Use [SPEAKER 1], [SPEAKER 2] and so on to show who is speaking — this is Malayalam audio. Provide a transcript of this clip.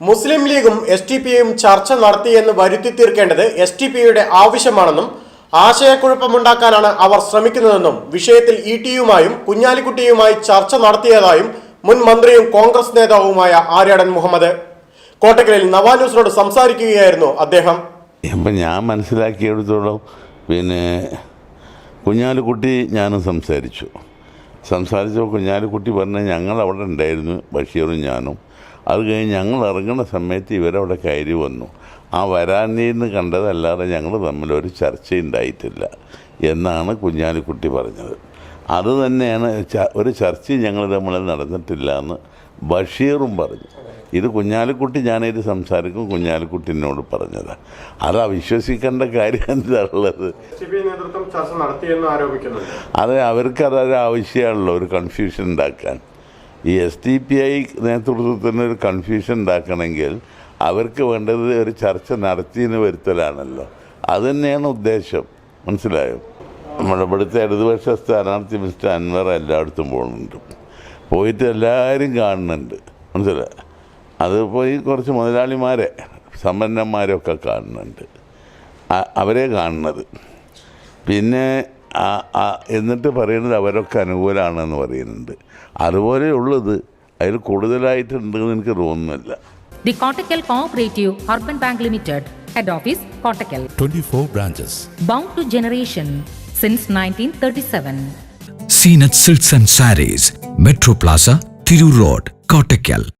[SPEAKER 1] മുസ്ലിം ലീഗും എസ് ടി പിയും ചർച്ച നടത്തിയെന്ന് വരുത്തി തീർക്കേണ്ടത് എസ് ടി പിയുടെ ആവശ്യമാണെന്നും ആശയക്കുഴപ്പമുണ്ടാക്കാനാണ് അവർ ശ്രമിക്കുന്നതെന്നും വിഷയത്തിൽ ഇ ടിയുമായും കുഞ്ഞാലിക്കുട്ടിയുമായി ചർച്ച നടത്തിയതായും മുൻ മന്ത്രിയും കോൺഗ്രസ് നേതാവുമായ ആര്യാടൻ മുഹമ്മദ്. കോട്ടക്കലിൽ നവാന്യൂസിനോട് സംസാരിക്കുകയായിരുന്നു അദ്ദേഹം.
[SPEAKER 2] ഇപ്പം ഞാൻ മനസ്സിലാക്കിയെടുത്തോളം പിന്നെ കുഞ്ഞാലിക്കുട്ടി ഞാനും സംസാരിച്ചു. സംസാരിച്ചപ്പോൾ കുഞ്ഞാലിക്കുട്ടി പറഞ്ഞാൽ ഞങ്ങൾ അവിടെ ഉണ്ടായിരുന്നു ബഷീറും ഞാനും. അത് കഴിഞ്ഞ് ഞങ്ങൾ ഇറങ്ങുന്ന സമയത്ത് ഇവരവിടെ കയറി വന്നു. ആ വരാന്തയിൽ നിന്ന് കണ്ടതല്ലാതെ ഞങ്ങൾ തമ്മിലൊരു ഒരു ചർച്ചയുണ്ടായിട്ടില്ല എന്നാണ് കുഞ്ഞാലിക്കുട്ടി പറഞ്ഞത്. അത് തന്നെയാണ് ഒരു ചർച്ചയും ഞങ്ങൾ തമ്മിൽ നടന്നിട്ടില്ല എന്ന് ബഷീറും പറഞ്ഞു. ഇത് കുഞ്ഞാലിക്കുട്ടി ഞാനിത് സംസാരിക്കും കുഞ്ഞാലിക്കുട്ടി എന്നോട് പറഞ്ഞത്. അത് അവിശ്വസിക്കേണ്ട കാര്യം
[SPEAKER 1] എന്താണുള്ളത്? ചർച്ച
[SPEAKER 2] അത് അവർക്ക് അതൊരു ആവശ്യമാണല്ലോ ഒരു കൺഫ്യൂഷൻ ഉണ്ടാക്കാൻ. ഈ എസ് ടി പി ഐ നേതൃത്വത്തിന് ഒരു കൺഫ്യൂഷൻ ഉണ്ടാക്കണമെങ്കിൽ അവർക്ക് വേണ്ടത് ഒരു ചർച്ച നടത്തിയെന്ന് വരുത്തലാണല്ലോ. അത് തന്നെയാണ് ഉദ്ദേശം. മനസ്സിലായോ? നമ്മുടെ ഇവിടുത്തെ ഇടതുപക്ഷ സ്ഥാനാർത്ഥി മിസ്റ്റർ അൻവർ എല്ലായിടത്തും പോകുന്നുണ്ട്. പോയിട്ട് എല്ലാവരും കാണുന്നുണ്ട്. മനസ്സിലായോ അത് പോയി കുറച്ച് മുതലാളിമാരെ സമ്പന്നന്മാരൊക്കെ കാണുന്നുണ്ട്. അവരെ കാണുന്നത്. പിന്നെ എന്നിട്ട് പറയുന്നത് അവരൊക്കെ അനുകൂലമാണെന്ന് പറയുന്നുണ്ട്. അതുപോലെയുള്ളത് അതിൽ കൂടുതലായിട്ടുണ്ട് എന്ന് എനിക്ക് തോന്നുന്നില്ല.
[SPEAKER 3] The Kottakkal cooperative urban bank limited
[SPEAKER 4] head office
[SPEAKER 3] Kottakkal branches bound to generation
[SPEAKER 5] since silks and sarees metro plaza Tirur road Kottakkal